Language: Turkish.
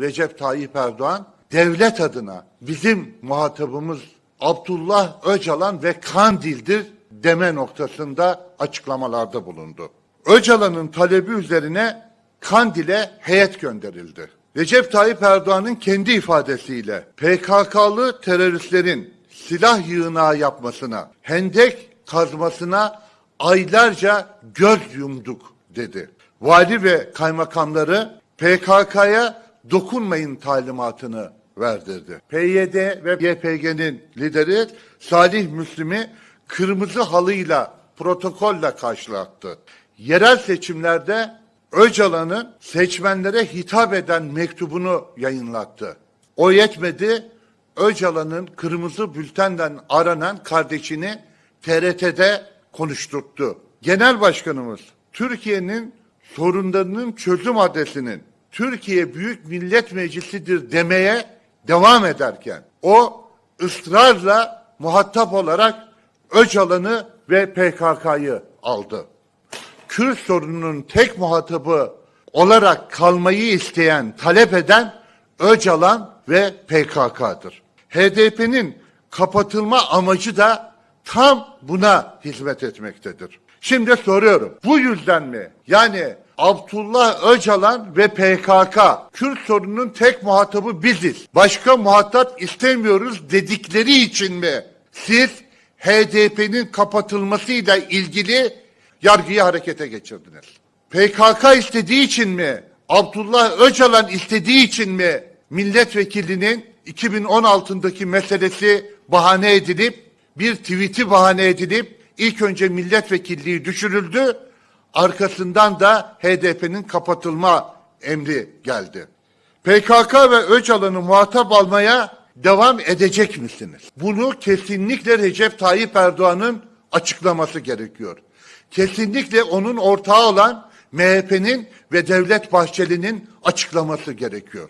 Recep Tayyip Erdoğan devlet adına bizim muhatabımız Abdullah Öcalan ve Kandil'dir deme noktasında açıklamalarda bulundu. Öcalan'ın talebi üzerine Kandil'e heyet gönderildi. Recep Tayyip Erdoğan'ın kendi ifadesiyle PKK'lı teröristlerin silah yığınağı yapmasına, hendek kazmasına aylarca göz yumduk dedi. Vali ve kaymakamları PKK'ya dokunmayın talimatını verdirdi. PYD ve YPG'nin lideri Salih Müslim'i kırmızı halıyla protokolle karşılattı. Yerel seçimlerde Öcalan'ın seçmenlere hitap eden mektubunu yayınlattı. O yetmedi, Öcalan'ın kırmızı bültenden aranan kardeşini TRT'de konuşturttu. Genel Başkanımız Türkiye'nin sorunlarının çözüm adresinin Türkiye Büyük Millet Meclisi'dir demeye devam ederken o ısrarla muhatap olarak Öcalan'ı ve PKK'yı aldı. Kürt sorununun tek muhatabı olarak kalmayı isteyen, talep eden Öcalan ve PKK'dır. HDP'nin kapatılma amacı da tam buna hizmet etmektedir. Şimdi soruyorum. Bu yüzden mi? Yani Abdullah Öcalan ve PKK Kürt sorununun tek muhatabı biziz. Başka muhatap istemiyoruz dedikleri için mi? Siz HDP'nin kapatılmasıyla ilgili yargıyı harekete geçirdiniz. PKK istediği için mi? Abdullah Öcalan istediği için mi? Milletvekilinin 2016'daki meselesi bahane edilip bir tweet'i bahane edilip ilk önce milletvekilliği düşürüldü. Arkasından da HDP'nin kapatılma emri geldi. PKK ve Öcalan'ı muhatap almaya devam edecek misiniz? Bunu kesinlikle Recep Tayyip Erdoğan'ın açıklaması gerekiyor. Kesinlikle onun ortağı olan MHP'nin ve Devlet Bahçeli'nin açıklaması gerekiyor.